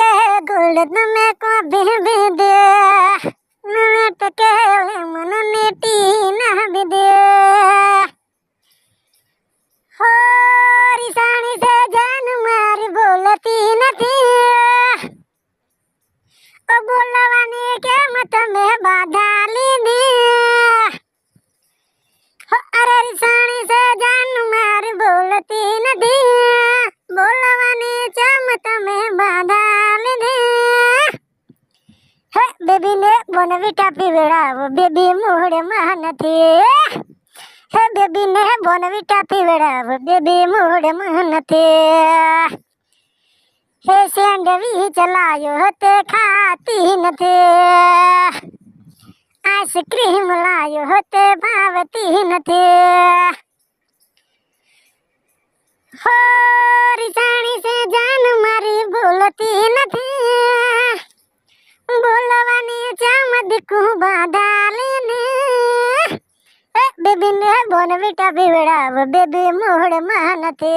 के गुलद में को भी भी दे બેબી ને બોનવીટા પીવડાવો બેબી મૂળમાં નથી હે બેબી ને બોનવીટા પીવડાવો બેબી મૂળમાં નથી હે સેન્ડવી ચલાયો તે ખાતી નથી આઈસ્ક્રીમ લાયો તે ભાવતી નથી હો રીસાણી સે જાન મારી બોલતી નથી કુંભા ડાલીને બેબીને બોનવીટા પીવડાવ બેબી મોડ માનતે